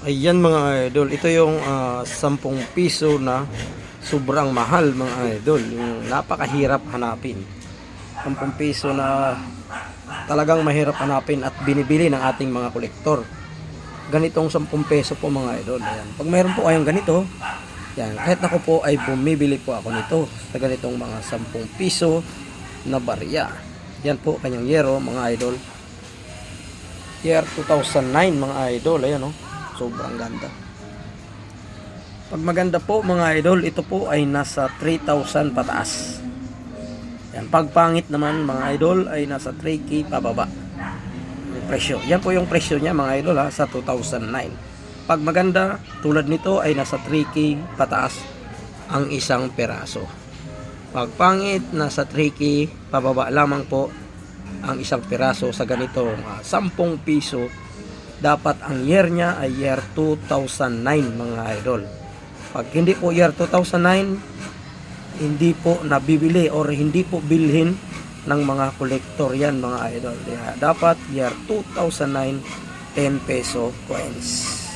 Ayan mga idol, ito yung ah, 10 piso na sobrang mahal mga idol. Yung napakahirap hanapin. 10 piso na talagang mahirap hanapin at binibili ng ating mga kolektor. Ganitong 10 peso po mga idol. Ayan. Pag mayroon po kayong ganito, yan, kahit ako po ay bumibili po ako nito sa ganitong mga 10 piso na barya. Yan po kanyang yero mga idol. Year 2009 mga idol, ayan oh. Sobrang ganda. Pag maganda po mga idol, ito po ay nasa 3,000 pataas. Yan, pag pangit naman mga idol ay nasa 3K pababa. Yung presyo. Yan po yung presyo niya mga idol ha, sa 2009. Pag maganda, tulad nito ay nasa 3K pataas ang isang peraso. Pag pangit, nasa 3K pababa lamang po ang isang piraso sa ganitong ah, 10 piso dapat ang year niya ay year 2009 mga idol. Pag hindi po year 2009 hindi po nabibili or hindi po bilhin ng mga kolektor yan mga idol. Kaya dapat year 2009 10 peso coins